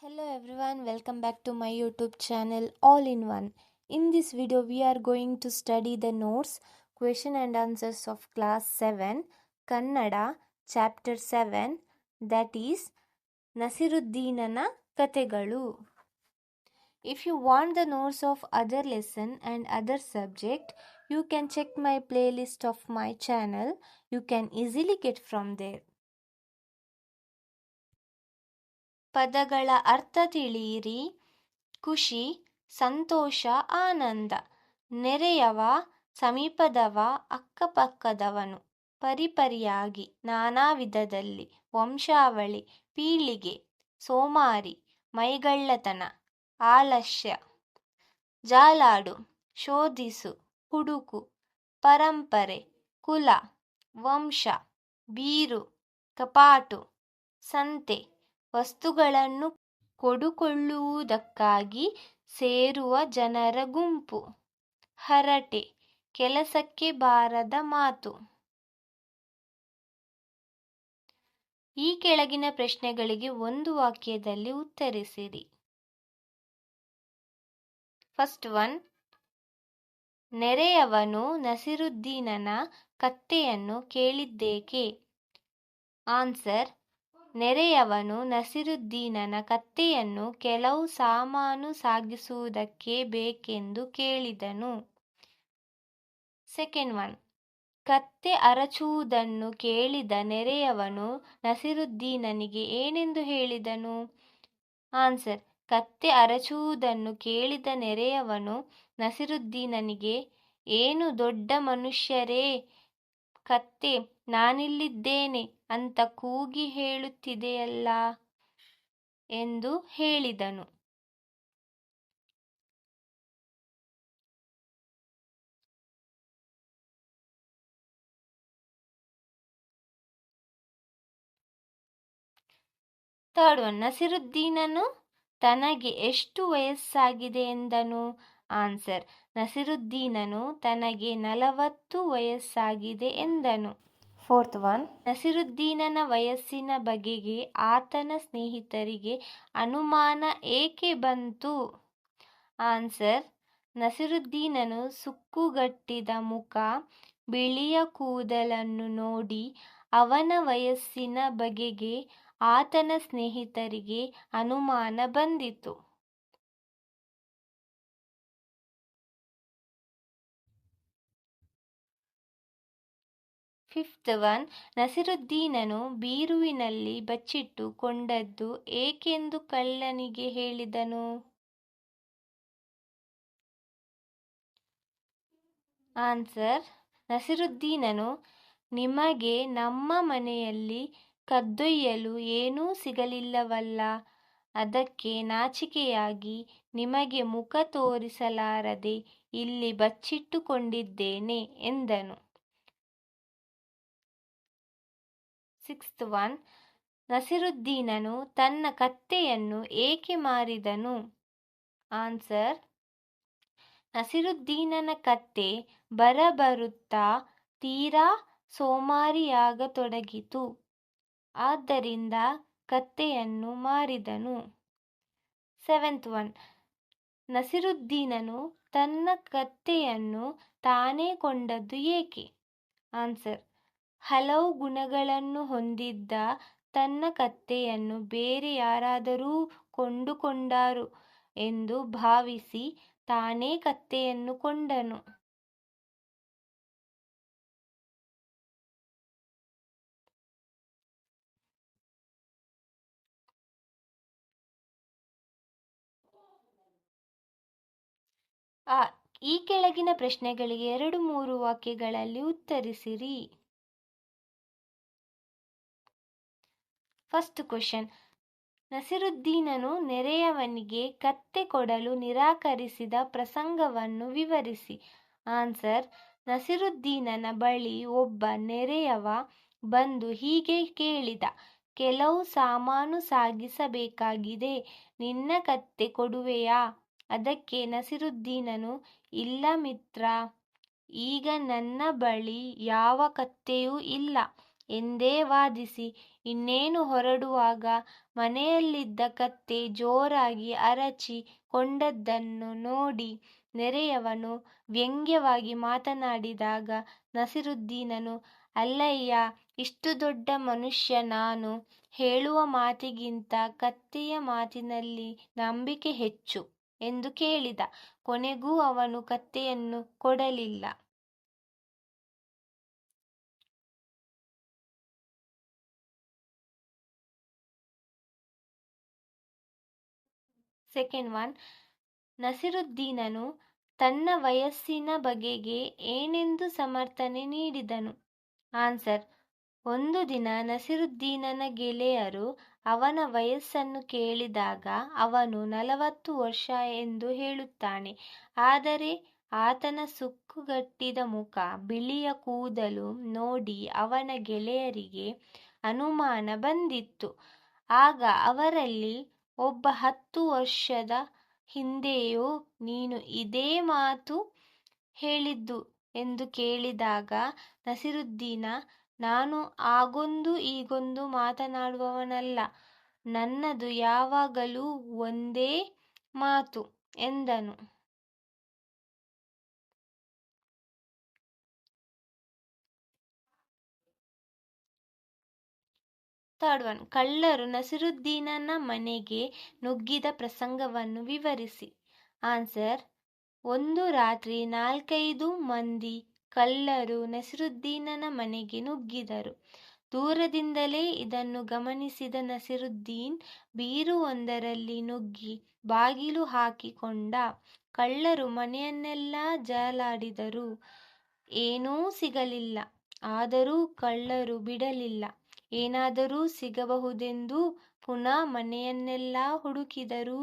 Hello everyone, welcome back to my YouTube channel All in One. In this video, we are going to study the notes, question and answers of class 7, Kannada, chapter 7, that is Nasiruddinana Kategalu. If you want the notes of other lesson and other subject, you can check my playlist of my channel. You can easily get from there. ಪದಗಳ ಅರ್ಥ ತಿಳಿಯಿರಿ. ಖುಷಿ, ಸಂತೋಷ, ಆನಂದ. ನೆರೆಯವ, ಸಮೀಪದವ, ಅಕ್ಕಪಕ್ಕದವನು. ಪರಿಪರಿಯಾಗಿ ನಾನಾ ವಿಧದಲ್ಲಿ ವಂಶಾವಳಿ, ಪೀಳಿಗೆ, ಸೋಮಾರಿ, ಮೈಗಳ್ಳತನ, ಆಲಸ್ಯ. ಜಾಲಾಡು, ಶೋಧಿಸು, ಹುಡುಕು, ಪರಂಪರೆ, ಕುಲ, ವಂಶ, ಬೀರು, ಕಪಾಟು, ಸಂತೆ. ವಸ್ತುಗಳನ್ನು ಕೊಡುಕೊಳ್ಳುವುದಕ್ಕಾಗಿ ಸೇರುವ ಜನರ ಗುಂಪು. ಹರಟೆ, ಕೆಲಸಕ್ಕೆ ಬಾರದ ಮಾತು. ಈ ಕೆಳಗಿನ ಪ್ರಶ್ನೆಗಳಿಗೆ ಒಂದು ವಾಕ್ಯದಲ್ಲಿ ಉತ್ತರಿಸಿರಿ. ಫಸ್ಟ್ ಒನ್, ನೆರೆಯವನು ನಸಿರುದ್ದೀನನ ಕತ್ತೆಯನ್ನು ಕೇಳಿದ್ದೇಕೆ? ಆನ್ಸರ್ ನೆರೆಯವನು ನಸಿರುದ್ದೀನನ ಕತ್ತೆಯನ್ನು ಕೆಲವು ಸಾಮಾನು ಸಾಗಿಸುವುದಕ್ಕೆ ಬೇಕೆಂದು ಕೇಳಿದನು. ಸೆಕೆಂಡ್ ಒನ್ ಕತ್ತೆ ಅರಚುವುದನ್ನು ಕೇಳಿದ ನೆರೆಯವನು ನಸಿರುದ್ದೀನನಿಗೆ ಏನೆಂದು ಹೇಳಿದನು? ಆನ್ಸರ್ ಕತ್ತೆ ಅರಚುವುದನ್ನು ಕೇಳಿದ ನೆರೆಯವನು ನಸಿರುದ್ದೀನನಿಗೆ, ಏನು ದೊಡ್ಡ ಮನುಷ್ಯರೇ ಕತ್ತೆ ನಾನಿಲ್ಲಿದ್ದೇನೆ ಅಂತ ಕೂಗಿ ಹೇಳುತ್ತಿದೆಯಲ್ಲ ಎಂದು ಹೇಳಿದನು. ಥರ್ಡ್ ಒನ್, ನಸಿರುದ್ದೀನನು ತನಗೆ ಎಷ್ಟು ವಯಸ್ಸಾಗಿದೆ ಎಂದನು? ಆನ್ಸರ್, ನಸಿರುದ್ದೀನನು ತನಗೆ ನಲವತ್ತು ವಯಸ್ಸಾಗಿದೆ ಎಂದನು. ಫೋರ್ತ್ ಒನ್ ನಸಿರುದ್ದೀನನ ವಯಸ್ಸಿನ ಬಗೆಗೆ ಆತನ ಸ್ನೇಹಿತರಿಗೆ ಅನುಮಾನ ಏಕೆ ಬಂತು? ಆನ್ಸರ್ ನಸಿರುದ್ದೀನನು ಸುಕ್ಕುಗಟ್ಟಿದ ಮುಖ, ಬಿಳಿಯ ಕೂದಲನ್ನು ನೋಡಿ ಅವನ ವಯಸ್ಸಿನ ಬಗೆಗೆ ಆತನ ಸ್ನೇಹಿತರಿಗೆ ಅನುಮಾನ ಬಂದಿತು. ಫಿಫ್ತ್ ಒನ್ ನಸಿರುದ್ದೀನನು ಬೀರುವಿನಲ್ಲಿ ಬಚ್ಚಿಟ್ಟು ಕೊಂಡದ್ದು ಏಕೆಂದು ಕಳ್ಳನಿಗೆ ಹೇಳಿದನು. ಆನ್ಸರ್, ನಸಿರುದ್ದೀನನು, ನಿಮಗೆ ನಮ್ಮ ಮನೆಯಲ್ಲಿ ಕದ್ದೊಯ್ಯಲು ಏನೂ ಸಿಗಲಿಲ್ಲವಲ್ಲ, ಅದಕ್ಕೆ ನಾಚಿಕೆಯಾಗಿ ನಿಮಗೆ ಮುಖ ತೋರಿಸಲಾರದೆ ಇಲ್ಲಿ ಬಚ್ಚಿಟ್ಟುಕೊಂಡಿದ್ದೇನೆ ಎಂದನು. ಸಿಕ್ಸ್ತ್ ಒನ್, ನಸಿರುದ್ದೀನನು ತನ್ನ ಕತ್ತೆಯನ್ನು ಏಕೆ ಮಾರಿದನು? ಆನ್ಸರ್, ನಸಿರುದ್ದೀನನ ಕತ್ತೆ ಬರಬರುತ್ತಾ ತೀರಾ ಸೋಮಾರಿಯಾಗತೊಡಗಿತು. ಆದ್ದರಿಂದ ಕತ್ತೆಯನ್ನು ಮಾರಿದನು. ಸೆವೆಂತ್ ಒನ್, ನಸಿರುದ್ದೀನನು ತನ್ನ ಕತ್ತೆಯನ್ನು ತಾನೇ ಕೊಂಡದ್ದು ಏಕೆ? ಆನ್ಸರ್ ಹಲವು ಗುಣಗಳನ್ನು ಹೊಂದಿದ್ದ ತನ್ನ ಕತ್ತೆಯನ್ನು ಬೇರೆ ಯಾರಾದರೂ ಕೊಂಡುಕೊಂಡರು ಎಂದು ಭಾವಿಸಿ ತಾನೇ ಕತ್ತೆಯನ್ನು ಕೊಂಡನು. ಆ, ಈ ಕೆಳಗಿನ ಪ್ರಶ್ನೆಗಳಿಗೆ ಎರಡು ಮೂರು ವಾಕ್ಯಗಳಲ್ಲಿ ಉತ್ತರಿಸಿರಿ. ಫಸ್ಟ್ ಕ್ವಶನ್ ನಸಿರುದ್ದೀನನು ನೆರೆಯವನಿಗೆ ಕತ್ತೆ ಕೊಡಲು ನಿರಾಕರಿಸಿದ ಪ್ರಸಂಗವನ್ನು ವಿವರಿಸಿ. ಆನ್ಸರ್ ನಸಿರುದ್ದೀನನ ಬಳಿ ಒಬ್ಬ ನೆರೆಯವ ಬಂದು ಹೀಗೆ ಕೇಳಿದ. ಕೆಲವು ಸಾಮಾನು ಸಾಗಿಸಬೇಕಾಗಿದೆ. ನಿನ್ನ ಕತ್ತೆ ಕೊಡುವೆಯಾ? ಅದಕ್ಕೆ ನಸಿರುದ್ದೀನನು, ಇಲ್ಲ ಮಿತ್ರ. ಈಗ ನನ್ನ ಬಳಿ ಯಾವ ಕತ್ತೆಯೂ ಇಲ್ಲ. ಎಂದೇ ವಾದಿಸಿ. ಇನ್ನೇನು ಹೊರಡುವಾಗ ಮನೆಯಲ್ಲಿದ್ದ ಕತ್ತೆ ಜೋರಾಗಿ ಅರಚಿ ಕೊಂಡದ್ದನ್ನು ನೋಡಿ ನೆರೆಯವನು ವ್ಯಂಗ್ಯವಾಗಿ ಮಾತನಾಡಿದಾಗ ನಸಿರುದ್ದೀನನು, ಅಲ್ಲಯ್ಯ, ಇಷ್ಟು ದೊಡ್ಡ ಮನುಷ್ಯ ನಾನು. ಹೇಳುವ ಮಾತಿಗಿಂತ ಕತ್ತೆಯ ಮಾತಿನಲ್ಲಿ ನಂಬಿಕೆ ಹೆಚ್ಚು ಎಂದು ಕೇಳಿದ. ಕೊನೆಗೂ ಅವನು ಕತ್ತೆಯನ್ನು ಕೊಡಲಿಲ್ಲ. ಸೆಕೆಂಡ್ ಒನ್ ನಸಿರುದ್ದೀನನು ತನ್ನ ವಯಸ್ಸಿನ ಬಗೆಗೆ ಏನೆಂದು ಸಮರ್ಥನೆ ನೀಡಿದನು? ಆನ್ಸರ್ ಒಂದು ದಿನ ನಸಿರುದ್ದೀನನ ಗೆಳೆಯರು ಅವನ ವಯಸ್ಸನ್ನು ಕೇಳಿದಾಗ ಅವನು ನಲವತ್ತು ವರ್ಷ ಎಂದು ಹೇಳುತ್ತಾನೆ. ಆದರೆ ಆತನ ಸುಕ್ಕುಗಟ್ಟಿದ ಮುಖ, ಬಿಳಿಯ ಕೂದಲು ನೋಡಿ ಅವನ ಗೆಳೆಯರಿಗೆ ಅನುಮಾನ ಬಂದಿತ್ತು. ಆಗ ಅವರಲ್ಲಿ ಒಬ್ಬ ಹತ್ತು ವರ್ಷದ ಹಿಂದೆಯೂ ನೀನು ಇದೇ ಮಾತು ಹೇಳಿದ್ದು ಎಂದು ಕೇಳಿದಾಗ ನಸಿರುದ್ದೀನ, ನಾನು ಆಗೊಂದು ಈಗೊಂದು ಮಾತನಾಡುವವನಲ್ಲ, ನನ್ನದು ಯಾವಾಗಲೂ ಒಂದೇ ಮಾತು ಎಂದನು. ಥರ್ಡ್ ಒನ್ ಕಳ್ಳರು ನಸಿರುದ್ದೀನನ ಮನೆಗೆ ನುಗ್ಗಿದ ಪ್ರಸಂಗವನ್ನು ವಿವರಿಸಿ. ಆನ್ಸರ್, ಒಂದು ರಾತ್ರಿ ನಾಲ್ಕೈದು ಮಂದಿ ಕಳ್ಳರು ನಸಿರುದ್ದೀನನ ಮನೆಗೆ ನುಗ್ಗಿದರು. ದೂರದಿಂದಲೇ ಇದನ್ನು ಗಮನಿಸಿದ ನಸೀರುದ್ದೀನ್ ಬೀರುವೊಂದರಲ್ಲಿ ನುಗ್ಗಿ ಬಾಗಿಲು ಹಾಕಿಕೊಂಡ. ಕಳ್ಳರು ಮನೆಯನ್ನೆಲ್ಲ ಜಾಲಾಡಿದರು. ಏನೂ ಸಿಗಲಿಲ್ಲ. ಆದರೂ ಕಳ್ಳರು ಬಿಡಲಿಲ್ಲ. ಏನಾದರೂ ಸಿಗಬಹುದೆಂದು ಪುನಃ ಮನೆಯನ್ನೆಲ್ಲ ಹುಡುಕಿದರೂ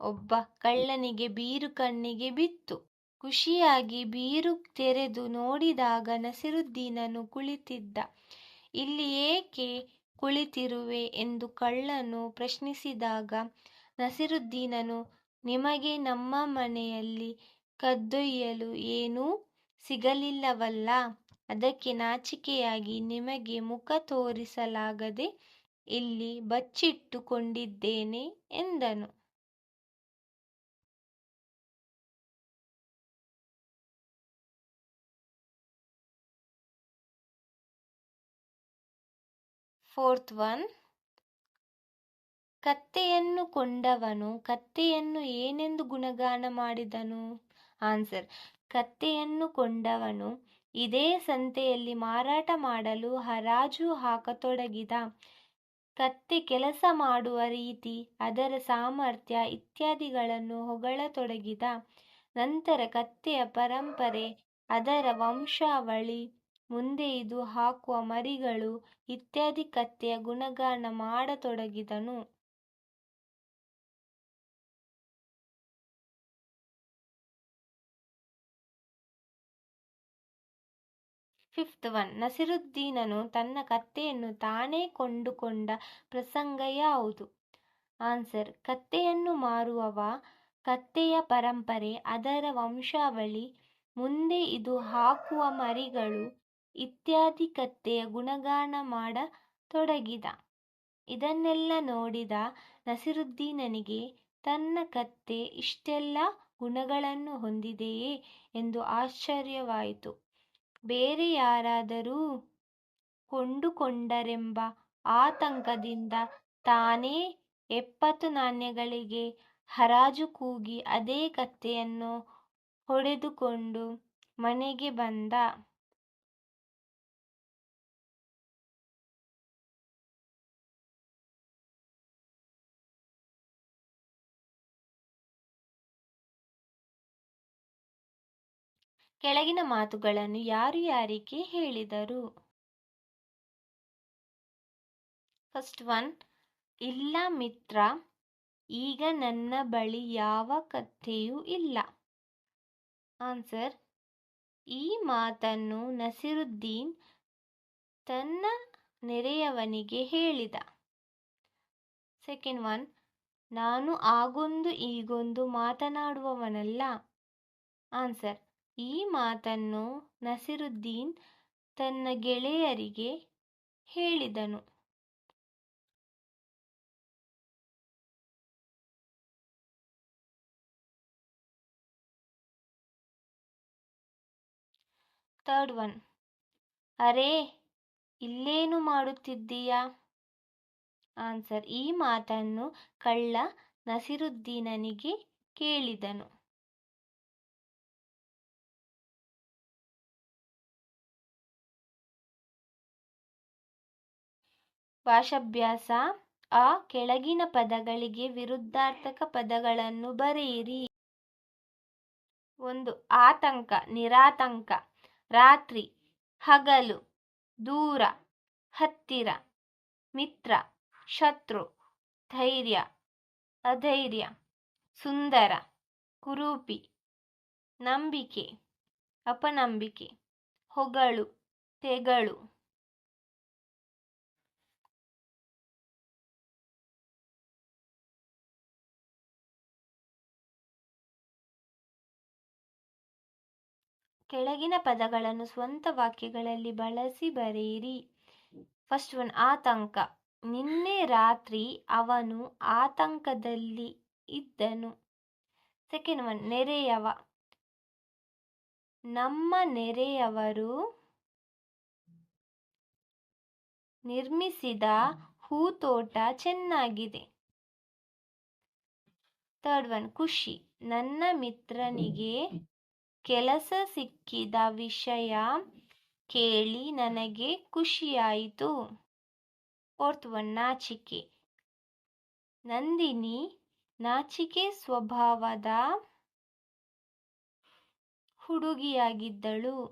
ಒಬ್ಬ ಕಳ್ಳನಿಗೆ ಬೀರು ಕಣ್ಣಿಗೆ ಬಿತ್ತು. ಖುಷಿಯಾಗಿ ಬೀರು ತೆರೆದು ನೋಡಿದಾಗ ನಸಿರುದ್ದೀನನು ಕುಳಿತಿದ್ದ. ಇಲ್ಲಿ ಏಕೆ ಕುಳಿತಿರುವೆ ಎಂದು ಕಳ್ಳನು ಪ್ರಶ್ನಿಸಿದಾಗ, ನಸಿರುದ್ದೀನನು, ನಿಮಗೆ ನಮ್ಮ ಮನೆಯಲ್ಲಿ ಕದ್ದೊಯ್ಯಲು ಏನೂ ಸಿಗಲಿಲ್ಲವಲ್ಲ? ಅದಕ್ಕೆ ನಾಚಿಕೆಯಾಗಿ ನಿಮಗೆ ಮುಖ ತೋರಿಸಲಾಗದೆ ಇಲ್ಲಿ ಬಚ್ಚಿಟ್ಟುಕೊಂಡಿದ್ದೇನೆ ಎಂದನು. Fourth one. ಕತ್ತೆಯನ್ನು ಕೊಂಡವನು, ಕತ್ತೆಯನ್ನು ಏನೆಂದು ಗುಣಗಾನ ಮಾಡಿದನು? ಆನ್ಸರ್, ಕತ್ತೆಯನ್ನು ಕೊಂಡವನು ಇದೇ ಸಂತೆಯಲ್ಲಿ ಮಾರಾಟ ಮಾಡಲು ಹರಾಜು ಹಾಕತೊಡಗಿದ. ಕತ್ತೆ ಕೆಲಸ ಮಾಡುವ ರೀತಿ ಅದರ ಸಾಮರ್ಥ್ಯ ಇತ್ಯಾದಿಗಳನ್ನು ಹೊಗಳತೊಡಗಿದ. ನಂತರ ಕತ್ತೆಯ ಪರಂಪರೆ, ಅದರ ವಂಶಾವಳಿ, ಮುಂದೆ ಇದು ಹಾಕುವ ಮರಿಗಳು ಇತ್ಯಾದಿ ಕತ್ತೆಯ ಗುಣಗಾನ ಮಾಡತೊಡಗಿದನು. ಫಿಫ್ತ್ ಒನ್ ನಸಿರುದ್ದೀನನು ತನ್ನ ಕತ್ತೆಯನ್ನು ತಾನೇ ಕೊಂಡುಕೊಂಡ ಪ್ರಸಂಗ ಯಾವುದು? ಆನ್ಸರ್, ಕತ್ತೆಯನ್ನು ಮಾರುವವ ಕತ್ತೆಯ ಪರಂಪರೆ, ಅದರ ವಂಶಾವಳಿ, ಮುಂದೆ ಇದು ಹಾಕುವ ಮರಿಗಳು ಇತ್ಯಾದಿ ಕತ್ತೆಯ ಗುಣಗಾನ ಮಾಡತೊಡಗಿದ. ಇದನ್ನೆಲ್ಲ ನೋಡಿದ ನಸಿರುದ್ದೀನನಿಗೆ, ತನ್ನ ಕತ್ತೆ ಇಷ್ಟೆಲ್ಲ ಗುಣಗಳನ್ನು ಹೊಂದಿದೆಯೇ ಎಂದು ಆಶ್ಚರ್ಯವಾಯಿತು. ಬೇರೆ ಯಾರಾದರೂ ಕೊಂಡುಕೊಂಡರೆಂಬ ಆತಂಕದಿಂದ ತಾನೇ ಎಪ್ಪತ್ತು ನಾಣ್ಯಗಳಿಗೆ ಹರಾಜು ಕೂಗಿ ಅದೇ ಕತ್ತೆಯನ್ನು ಹೊಡೆದುಕೊಂಡು ಮನೆಗೆ ಬಂದ. ಕೆಳಗಿನ ಮಾತುಗಳನ್ನು ಯಾರು ಯಾರಿಗೆ ಹೇಳಿದರು? ಫಸ್ಟ್ ಒನ್ ಇಲ್ಲ ಮಿತ್ರ, ಈಗ ನನ್ನ ಬಳಿ ಯಾವ ಕಥೆಯೂ ಇಲ್ಲ. ಆನ್ಸರ್ ಈ ಮಾತನ್ನು ನಸಿರುದ್ದೀನ್ ತನ್ನ ನೆರೆಯವನಿಗೆ ಹೇಳಿದ. ಸೆಕೆಂಡ್ ಒನ್ ನಾನು ಆಗೊಂದು ಈಗೊಂದು ಮಾತನಾಡುವವನಲ್ಲ. ಆನ್ಸರ್ ಈ ಮಾತನ್ನು ನಸಿರುದ್ದೀನ್ ತನ್ನ ಗೆಳೆಯರಿಗೆ ಹೇಳಿದನು. Third one. ಅರೇ, ಇಲ್ಲೇನು ಮಾಡುತ್ತಿದ್ದೀಯಾ? ಆನ್ಸರ್, ಈ ಮಾತನ್ನು ಕಳ್ಳ ನಸಿರುದ್ದೀನನಿಗೆ ಕೇಳಿದನು. ಭಾಷಾಭ್ಯಾಸ, ಆ ಕೆಳಗಿನ ಪದಗಳಿಗೆ ವಿರುದ್ಧಾರ್ಥಕ ಪದಗಳನ್ನು ಬರೆಯಿರಿ. ಒಂದು, ಆತಂಕ, ನಿರಾತಂಕ, ರಾತ್ರಿ, ಹಗಲು, ದೂರ, ಹತ್ತಿರ, ಮಿತ್ರ, ಶತ್ರು, ಧೈರ್ಯ, ಅಧೈರ್ಯ, ಸುಂದರ, ಕುರೂಪಿ, ನಂಬಿಕೆ, ಅಪನಂಬಿಕೆ, ಹೊಗಳು, ತೆಗಳು. ಕೆಳಗಿನ ಪದಗಳನ್ನು ಸ್ವಂತ ವಾಕ್ಯಗಳಲ್ಲಿ ಬಳಸಿ ಬರೆಯಿರಿ. ಫಸ್ಟ್ ಒನ್ ಆತಂಕ. ನಿನ್ನೆ ರಾತ್ರಿ ಅವನು ಆತಂಕದಲ್ಲಿ ಇದ್ದನು. ಸೆಕೆಂಡ್ ಒನ್ ನೆರೆಯವ. ನಮ್ಮ ನೆರೆಯವರು ನಿರ್ಮಿಸಿದ ಹೂತೋಟ ಚೆನ್ನಾಗಿದೆ. ಥರ್ಡ್ ಒನ್ ಖುಷಿ. ನನ್ನ ಮಿತ್ರನಿಗೆ ಕೆಲಸ ಸಿಕ್ಕಿದ ವಿಷಯ ಕೇಳಿ ನನಗೆ ಖುಷಿಯಾಯಿತು. ಫೋರ್ತ್ ಒನ್, ನಾಚಿಕೆ. ನಂದಿನಿ, ನಾಚಿಕೆ ಸ್ವಭಾವದ ಹುಡುಗಿಯಾಗಿದ್ದಳು.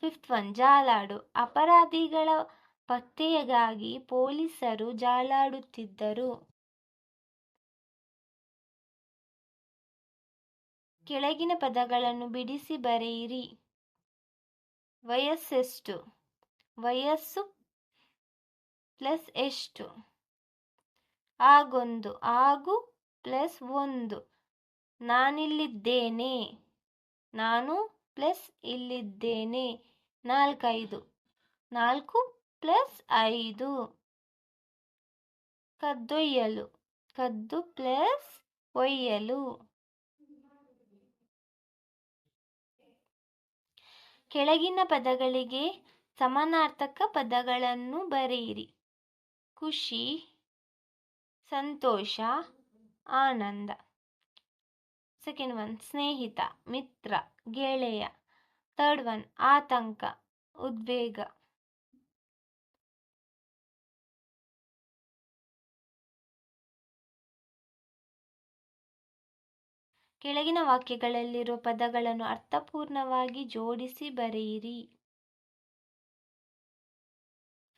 Fifth one, ಜಾಲಾಡು. ಅಪರಾಧಿಗಳ ಪತ್ತೆಗಾಗಿ ಪೊಲೀಸರು ಜಾಲಾಡುತ್ತಿದ್ದರು. ಕೆಳಗಿನ ಪದಗಳನ್ನು ಬಿಡಿಸಿ ಬರೆಯಿರಿ. ವಯಸ್ಸೆಷ್ಟು? ವಯಸ್ಸು ಪ್ಲಸ್ ಎಷ್ಟು? ಆಗೊಂದು. ಆಗು ಪ್ಲಸ್ ಒಂದು. ನಾನಿಲ್ಲಿದ್ದೇನೆ. ನಾನು ಪ್ಲಸ್ ಇಲ್ಲಿದ್ದೇನೆ. ನಾಲ್ಕೈದು. ನಾಲ್ಕು ಪ್ಲಸ್ ಐದು. ಕದ್ದೊಯ್ಯಲು. ಕದ್ದು ಪ್ಲಸ್ ಒಯ್ಯಲು. ಕೆಳಗಿನ ಪದಗಳಿಗೆ ಸಮಾನಾರ್ಥಕ ಪದಗಳನ್ನು ಬರೆಯಿರಿ. ಖುಷಿ, ಸಂತೋಷ, ಆನಂದ. ಸೆಕೆಂಡ್ ಒನ್ ಸ್ನೇಹಿತ, ಮಿತ್ರ, ಗೆಳೆಯ. ಥರ್ಡ್ ಒನ್ ಆತಂಕ, ಉದ್ವೇಗ. ಕೆಳಗಿನ ವಾಕ್ಯಗಳಲ್ಲಿರುವ ಪದಗಳನ್ನು ಅರ್ಥಪೂರ್ಣವಾಗಿ ಜೋಡಿಸಿ ಬರೆಯಿರಿ.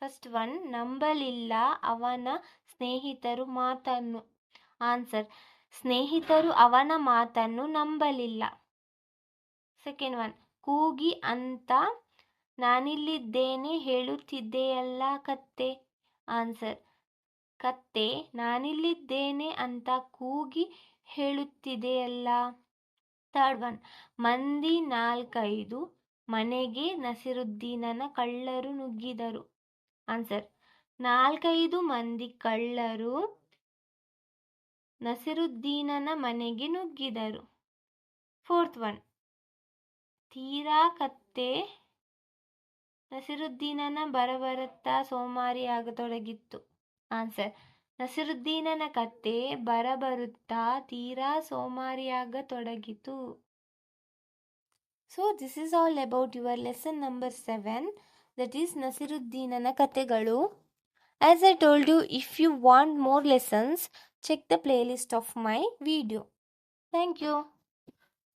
ಫಸ್ಟ್ ಒನ್ ನಂಬಲಿಲ್ಲ ಅವನ ಸ್ನೇಹಿತರು ಮಾತನ್ನು. ಆನ್ಸರ್ ಸ್ನೇಹಿತರು ಅವನ ಮಾತನ್ನು ನಂಬಲಿಲ್ಲ. ಸೆಕೆಂಡ್ ಒನ್ ಕೂಗಿ ಅಂತ ನಾನಿಲ್ಲಿದ್ದೇನೆ ಹೇಳುತ್ತಿದ್ದೆಯಲ್ಲ ಕತ್ತೆ. ಆನ್ಸರ್ ಕತ್ತೆ, ನಾನಿಲ್ಲಿದ್ದೇನೆ ಅಂತ ಕೂಗಿ ಹೇಳುತ್ತಿದೆಯಲ್ಲ? Third one. ಮಂದಿ ನಾಲ್ಕೈದು, ಮನೆಗೆ ನಸಿರುದ್ದೀನನ ಕಳ್ಳರು ನುಗ್ಗಿದರು. ಆನ್ಸರ್. ನಾಲ್ಕೈದು ಮಂದಿ ಕಳ್ಳರು ನಸಿರುದ್ದೀನನ ಮನೆಗೆ ನುಗ್ಗಿದರು. Fourth one. ತೀರಾ ಕತ್ತೆ ನಸಿರುದ್ದೀನನ ಬರಬರುತ್ತಾ ಸೋಮಾರಿಯಾಗತೊಡಗಿತ್ತು. ಆನ್ಸರ್ ನಸಿರುದ್ದೀನನ ಕತ್ತೆ ಬರಬರುತ್ತಾ ತೀರಾ ಸೋಮಾರಿಯಾಗತೊಡಗಿತು so this is all about your lesson number seven that is ನಸಿರುದ್ದೀನನ ಕತೆಗಳು as I told you if you want more lessons check the playlist of my video thank you